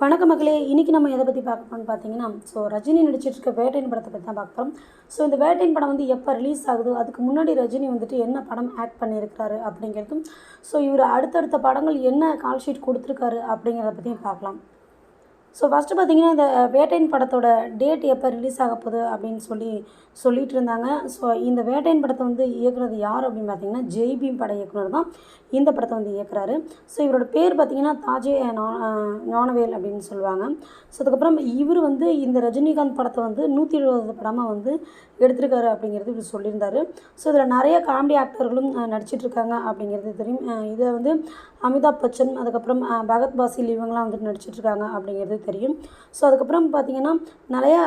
வணக்கம் மக்களே இன்றைக்கி நம்ம எதை பற்றி பார்க்க போறோம்னு பார்த்தீங்கன்னா ஸோ ரஜினி நடிச்சிட்டு இருக்க வேட்டையின் படத்தை பற்றி தான் பார்க்க போகிறோம் ஸோ இந்த வேட்டையின் படம் வந்து எப்போ ரிலீஸ் ஆகுது அதுக்கு முன்னாடி ரஜினி வந்துட்டு என்ன படம் ஆக்ட் பண்ணியிருக்காரு அப்படிங்கிறதும் ஸோ இவர் அடுத்தடுத்த படங்கள் என்ன கால் ஷீட் கொடுத்துருக்காரு அப்படிங்கிறத பற்றியும் பார்க்கலாம். ஸோ ஃபஸ்ட்டு பார்த்தீங்கன்னா இந்த வேட்டையின் படத்தோட டேட் எப்போ ரிலீஸ் ஆக போகுது அப்படின்னு சொல்லி சொல்லிட்டு இருந்தாங்க. ஸோ இந்த வேட்டையின் படத்தை வந்து இயக்குறது யார் அப்படின்னு பார்த்தீங்கன்னா ஜெய்பீம் பட இயக்குனர் தான் இந்த படத்தை வந்து இயக்குறாரு. ஸோ இவரோட பேர் பார்த்தீங்கன்னா தாஜே ஞானவேல் அப்படின்னு சொல்லுவாங்க. ஸோ அதுக்கப்புறம் இவர் வந்து இந்த ரஜினிகாந்த் படத்தை வந்து நூற்றி எழுபது படமாக வந்து எடுத்திருக்காரு அப்படிங்கிறது இவர் சொல்லியிருந்தார். ஸோ இதில் நிறைய காமெடி ஆக்டர்களும் நடிச்சிட்ருக்காங்க இருக்காங்க அப்படிங்கிறது தெரியும். இதை வந்து அமிதாப் பச்சன் அதுக்கப்புறம் பகத் பாசில் இவங்களாம் வந்துட்டு நடிச்சிட்ருக்காங்க அப்படிங்கிறது தெரியும். ஸோ அதுக்கப்புறம் பார்த்தீங்கன்னா நிறையா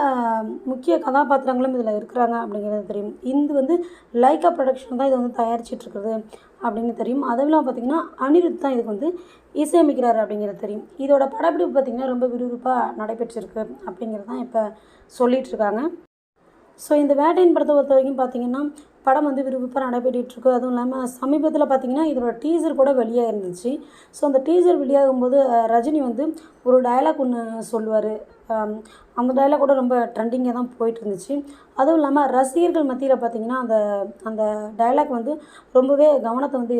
முக்கிய கதாபாத்திரங்களும் இதில் இருக்கிறாங்க அப்படிங்கிறது தெரியும். இது வந்து லைக்கா ப்ரொடக்ஷன் தான் இதை வந்து தயாரிச்சிட்ருக்குது அப்படின்னு தெரியும். அதுவும் பார்த்தீங்கன்னா அனிருத் தான் இதுக்கு வந்து இசையமைக்கிறாரு அப்படிங்கிறது தெரியும். இதோட படப்பிடிப்பு பார்த்திங்கன்னா ரொம்ப விறுவிறுப்பாக நடைபெற்றிருக்கு அப்படிங்கிறது தான் இப்போ சொல்லிட்டு இருக்காங்க. ஸோ இந்த வேட்டையின் படத்தை பொறுத்த வரைக்கும் பார்த்தீங்கன்னா படம் வந்து விறுவிறுப்பாக நடைபெற்றுட்டு இருக்கு. அதுவும் இல்லாமல் சமீபத்தில் பார்த்தீங்கன்னா இதோட டீசர் கூட வெளியாக இருந்துச்சு. ஸோ அந்த டீசர் வெளியாகும்போது ரஜினி வந்து ஒரு டயலாக் ஒன்று சொல்லுவார். அந்த டயலாக் கூட ரொம்ப ட்ரெண்டிங்காக தான் போயிட்டு இருந்துச்சு. அதுவும் இல்லாமல் ரசிகர்கள் மத்தியில் பார்த்தீங்கன்னா அந்த அந்த டயலாக் வந்து ரொம்பவே கவனத்தை வந்து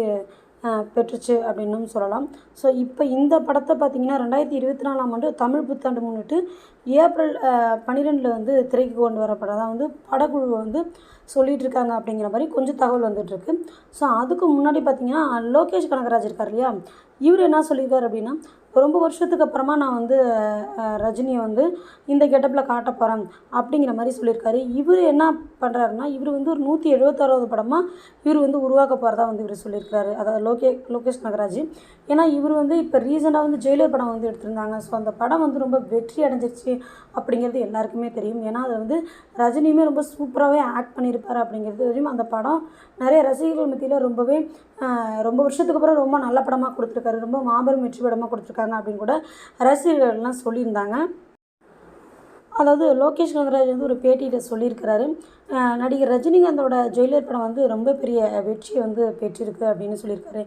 பெற்றுச்சு அப்படின்னும் சொல்லலாம். ஸோ இப்போ இந்த படத்தை பார்த்தீங்கன்னா ரெண்டாயிரத்தி இருபத்தி நாலாம் ஆண்டு தமிழ் புத்தாண்டு முன்னிட்டு ஏப்ரல் பன்னிரெண்டில் வந்து திரைக்கு கொண்டு வரப்படதான் வந்து படக்குழு வந்து சொல்லிகிட்டு இருக்காங்க அப்படிங்கிற மாதிரி கொஞ்சம் தகவல் வந்துட்டுருக்கு. ஸோ அதுக்கு முன்னாடி பார்த்தீங்கன்னா லோகேஷ் கனகராஜ் இருக்கார் இல்லையா? இவர் என்ன சொல்லியிருக்காரு அப்படின்னா ரொம்ப வருஷத்துக்கு அப்புறமா நான் வந்து ரஜினியை வந்து இந்த கெட்டப்பில் காட்ட போகிறேன் அப்படிங்கிற மாதிரி சொல்லியிருக்காரு. இவர் என்ன பண்ணுறாருன்னா இவர் வந்து ஒரு நூற்றி எழுபத்தாறாவது படமாக இவர் வந்து உருவாக்க போகிறதா வந்து இவர் சொல்லியிருக்காரு அதாவது லோகே லோகேஷ் கனகராஜ். ஏன்னா இவர் வந்து இப்போ ரீசெண்டாக வந்து ஜெயிலர் படம் வந்து எடுத்திருந்தாங்க. ஸோ அந்த படம் வந்து ரொம்ப வெற்றி அடைஞ்சிருச்சு அப்படிங்கிறது எல்லாருக்குமே தெரியும். ஏன்னா அதை வந்து ரஜினியுமே ரொம்ப சூப்பராகவே ஆக்ட் நடிப்பார் அப்படிங்கிறது தெரியும். அந்த படம் நிறைய ரசிகர்கள் மத்தியில் ரொம்பவே ரொம்ப வருஷத்துக்கு அப்புறம் ரொம்ப நல்ல படமாக கொடுத்துருக்காரு. ரொம்ப மாபெரும் வெற்றி படமாக கொடுத்துருக்காங்க அப்படின்னு கூட ரசிகர்கள்லாம் சொல்லியிருந்தாங்க. அதாவது லோகேஷ் கனகராஜ் வந்து ஒரு பேட்டியில் சொல்லியிருக்கிறாரு. நடிகர் ரஜினிகாந்தோட ஜெயிலர் படம் வந்து ரொம்ப பெரிய வெற்றியை வந்து பெற்றிருக்கு அப்படின்னு சொல்லியிருக்காரு.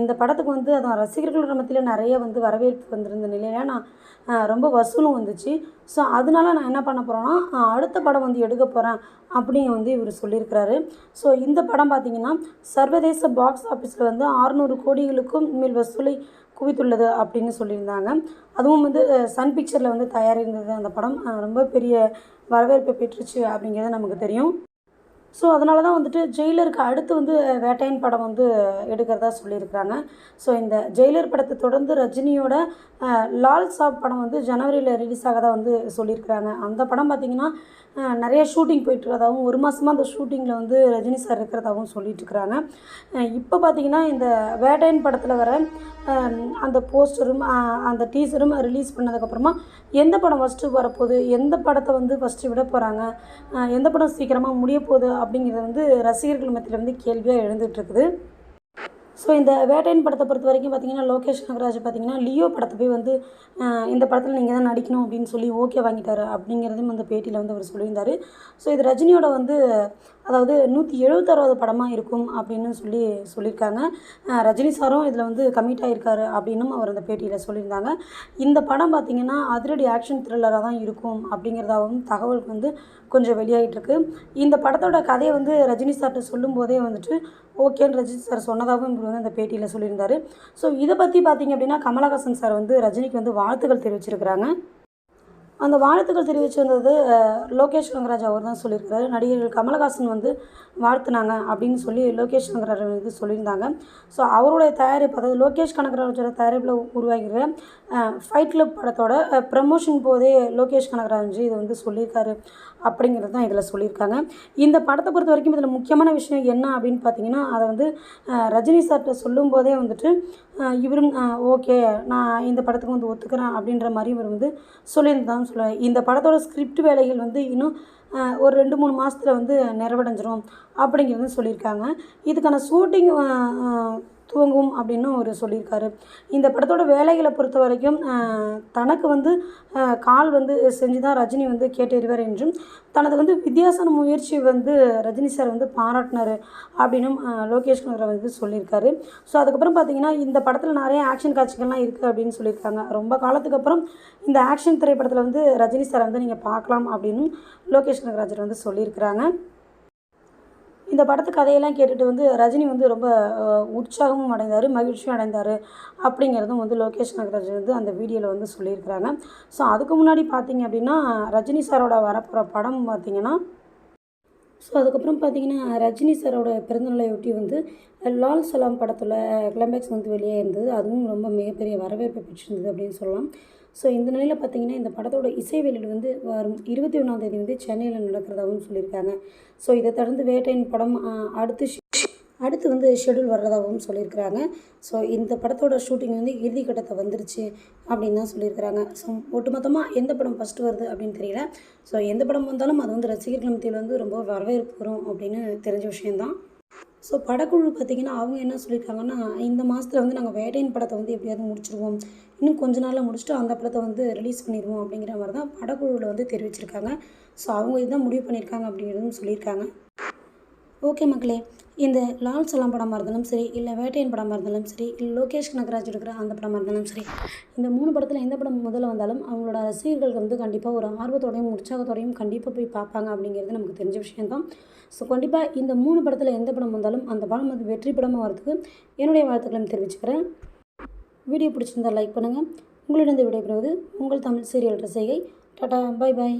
இந்த படத்துக்கு வந்து அதான் ரசிகர்கள் மத்தியில் நிறைய வந்து வரவேற்பு வந்திருந்த நிலையில் நான் ரொம்ப வசூலும் வந்துச்சு. ஸோ அதனால நான் என்ன பண்ண போகிறேன்னா அடுத்த படம் வந்து எடுக்க போகிறேன் அப்படின்னு வந்து இவர் சொல்லியிருக்கிறாரு. ஸோ இந்த படம் பார்த்திங்கன்னா சர்வதேச பாக்ஸ் ஆஃபீஸில் வந்து ஆறுநூறு கோடிகளுக்கும் மேல் வசூலை குவித்துள்ளது அப்படின்னு சொல்லியிருந்தாங்க. அதுவும் வந்து சன் பிக்சரில் வந்து தயாரிந்தது அந்த படம். ரொம்ப ரொம்ப பெரிய வரவேற்பை பெற்றுச்சு அப்படிங்கிறது நமக்கு தெரியும். ஸோ அதனால தான் வந்துட்டு ஜெயிலருக்கு அடுத்து வந்து வேட்டையன் படம் வந்து எடுக்கிறதா சொல்லியிருக்கிறாங்க. ஸோ இந்த ஜெயிலர் படத்தை தொடர்ந்து ரஜினியோட லால் சாப் படம் வந்து ஜனவரியில் ரிலீஸ் ஆகதா வந்து சொல்லியிருக்கிறாங்க. அந்த படம் பார்த்திங்கன்னா நிறைய ஷூட்டிங் போயிட்டுருக்கதாகவும் ஒரு மாதமாக அந்த ஷூட்டிங்கில் வந்து ரஜினி சார் இருக்கிறதாகவும் சொல்லிட்டுருக்குறாங்க. இப்போ பார்த்தீங்கன்னா இந்த வேட்டையன் படத்தில் வர அந்த போஸ்டரும் அந்த டீசரும் ரிலீஸ் பண்ணதுக்கப்புறமா எந்த படம் ஃபஸ்ட்டு வரப்போகுது? எந்த படத்தை வந்து ஃபஸ்ட்டு விட போகிறாங்க எந்த படம் சீக்கிரமாக முடிய போகுது? அப்படிங்கிறது வந்து ரசிகர்கள் மத்தியில் வந்து கேள்வியாக எழுந்துகிட்ருக்குது ஸோ இந்த வேட்டையின் படத்தை பொறுத்த வரைக்கும் பார்த்தீங்கன்னா லோகேஷ் நாகராஜ் பார்த்தீங்கன்னா லியோ படத்தை போய் வந்து இந்த படத்தில் நீங்கள் தான் நடிக்கணும் அப்படின்னு சொல்லி ஓகே வாங்கிட்டாரு அப்படிங்கிறதையும் அந்த பேட்டியில் வந்து அவர் சொல்லியிருந்தார். ஸோ இது ரஜினியோட வந்து அதாவது நூற்றி எழுபத்தாறாவது படமாக இருக்கும் அப்படின்னு சொல்லி சொல்லியிருக்காங்க. ரஜினி சாரும் இதில் வந்து கமிட் ஆகிருக்காரு அப்படின்னும் அவர் அந்த பேட்டியில் சொல்லியிருந்தாங்க. இந்த படம் பார்த்திங்கன்னா அதிரடி ஆக்ஷன் த்ரில்லராக தான் இருக்கும் அப்படிங்கிறதாகவும் தகவல் வந்து கொஞ்சம் வெளியாகிட்டு இருக்கு. இந்த படத்தோட கதையை வந்து ரஜினி சார்கிட்ட சொல்லும்போதே வந்துட்டு ஓகேன்னு ரஜினி சார் சொன்னதாகவும் இவர் வந்து அந்த பேட்டியில் சொல்லியிருந்தார். ஸோ இதை பற்றி பார்த்தீங்க அப்படின்னா கமலஹாசன் சார் வந்து ரஜினிக்கு வந்து வாழ்த்துக்கள் தெரிவிச்சிருக்கிறாங்க. அந்த வாழ்த்துக்கள் தெரிவித்து வந்தது லோகேஷ் கங்கராஜ் அவர் தான் சொல்லியிருக்காரு. நடிகர்கள் கமலஹாசன் வந்து வாழ்த்துனாங்க அப்படின்னு சொல்லி லோகேஷ் கனகராஜ் வந்து சொல்லியிருந்தாங்க. ஸோ அவருடைய தயாரிப்பு அதாவது லோகேஷ் கனகராஜோட தயாரிப்பில் உருவாகிற ஃபைட் கிளப் படத்தோட ப்ரமோஷன் போதே லோகேஷ் கனகராஜ் இது வந்து சொல்லியிருக்காரு அப்படிங்கிறது தான் இதில் சொல்லியிருக்காங்க. இந்த படத்தை பொறுத்த வரைக்கும் இதில் முக்கியமான விஷயம் என்ன அப்படின்னு பார்த்தீங்கன்னா அதை வந்து ரஜினி சார்கிட்ட சொல்லும்போதே வந்துட்டு இவரும் ஓகே நான் இந்த படத்துக்கு வந்து ஒத்துக்கிறேன் அப்படின்ற மாதிரி இவர் வந்து சொல்லியிருந்தான்னு சொல்லுவேன். இந்த படத்தோட ஸ்கிரிப்ட் வேலைகள் வந்து இன்னும் ஒரு ரெண்டு மூணு மாதத்தில் வந்து நிறைவடைஞ்சிரும் அப்படிங்கிறது சொல்லியிருக்காங்க. இதுக்கான ஷூட்டிங் துவங்கும் அப்படின்னு அவர் சொல்லியிருக்காரு. இந்த படத்தோட வேலைகளை பொறுத்த வரைக்கும் தனக்கு வந்து கால் வந்து செஞ்சு தான் ரஜினி வந்து கேட்டறிவார் என்றும் தனது வந்து வித்தியாசன முயற்சி வந்து ரஜினி சார் வந்து பாராட்டினார் அப்படின்னும் லோகேஷ் குமார் வந்து சொல்லியிருக்காரு. ஸோ அதுக்கப்புறம் பார்த்தீங்கன்னா இந்த படத்தில் நிறைய ஆக்ஷன் காட்சிகள்லாம் இருக்குது அப்படின்னு சொல்லியிருக்காங்க. ரொம்ப காலத்துக்கு அப்புறம் இந்த ஆக்ஷன் திரைப்படத்தில் வந்து ரஜினி சாரை வந்து நீங்கள் பார்க்கலாம் அப்படின்னு லோகேஷ் கனகராஜர் வந்து சொல்லியிருக்கிறாங்க. இந்த படத்து கதையெல்லாம் கேட்டுட்டு வந்து ரஜினி வந்து ரொம்ப உற்சாகமும் அடைந்தார் மகிழ்ச்சியும் அடைந்தார் அப்படிங்கிறதும் வந்து லோகேஷ் நாகராஜ் வந்து அந்த வீடியோவில் வந்து சொல்லியிருக்கிறாங்க. ஸோ அதுக்கு முன்னாடி பார்த்தீங்க அப்படின்னா ரஜினி சாரோட வரப்போகிற படம் பார்த்தீங்கன்னா ஸோ அதுக்கப்புறம் பார்த்தீங்கன்னா ரஜினி சாரோட பிறந்தநாளையொட்டி வந்து லால் சலாம் படத்தில் கிளைமேக்ஸ் வந்து வெளியே இருந்தது. அதுவும் ரொம்ப மிகப்பெரிய வரவேற்பை பெற்றிருந்தது அப்படின்னு சொல்லலாம். ஸோ இந்த நிலையில் பார்த்தீங்கன்னா இந்த படத்தோட இசை வெளியீடு வந்து வரும் இருபத்தி ஒன்றாம் தேதி வந்து சென்னையில் நடக்கிறதாகவும் சொல்லியிருக்காங்க. ஸோ இதை தொடர்ந்து வேட்டையின் படம் அடுத்து அடுத்து வந்து ஷெடியூல் வர்றதாகவும் சொல்லியிருக்கிறாங்க. ஸோ இந்த படத்தோட ஷூட்டிங் வந்து இறுதி கட்டத்தை வந்துருச்சு அப்படின்னு தான் சொல்லியிருக்கிறாங்க. ஸோ ஒட்டுமொத்தமாக எந்த படம் ஃபஸ்ட்டு வருது அப்படின்னு தெரியல. ஸோ எந்த படம் வந்தாலும் அது வந்து ரசிகர்கள் மத்தியில் வந்து ரொம்ப வரவேற்பு வரும் அப்படின்னு தெரிஞ்ச விஷயந்தான் ஸோ படக்குழு பார்த்திங்கன்னா அவங்க என்ன சொல்லியிருக்காங்கன்னா இந்த மாதத்தில் வந்து நாங்கள் வேட்டையின் படத்தை வந்து எப்படியாவது முடிச்சிருவோம். இன்னும் கொஞ்ச நாளில் முடிச்சுட்டு அந்த படத்தை வந்து ரிலீஸ் பண்ணிடுவோம் அப்படிங்கிற மாதிரி தான் படக்குழுவில் வந்து தெரிவிச்சிருக்காங்க. ஸோ அவங்க இதுதான் முடிவு பண்ணியிருக்காங்க அப்படிங்கிறதும் சொல்லியிருக்காங்க. ஓகே மக்களே இந்த லால் சலாம் படமாக இருந்தாலும் சரி இல்லை வேட்டையன் படமாக இருந்தாலும் சரி இல்லை லோகேஷ் கனகராஜ் எடுக்கிற அந்த படமாக இருந்தாலும் சரி இந்த மூணு படத்தில் எந்த படம் முதல்ல வந்தாலும் அவங்களோட ரசிகர்கள் வந்து கண்டிப்பாக ஒரு ஆர்வத்தோடையும் உற்சாகத்தோடையும் கண்டிப்பாக போய் பார்ப்பாங்க அப்படிங்கிறது நமக்கு தெரிஞ்ச விஷயம்தான். ஸோ கண்டிப்பாக இந்த மூணு படத்தில் எந்த படம் வந்தாலும் அந்த படம் வந்து வெற்றி படமாக வரதுக்கு என்னுடைய வாழ்த்துக்களையும் தெரிவிச்சுக்கிறேன். வீடியோ பிடிச்சிருந்தால் லைக் பண்ணுங்கள் உங்களிடம் விடைபெறுவது உங்கள் Tamil serial ரசிகை. Tata bye bye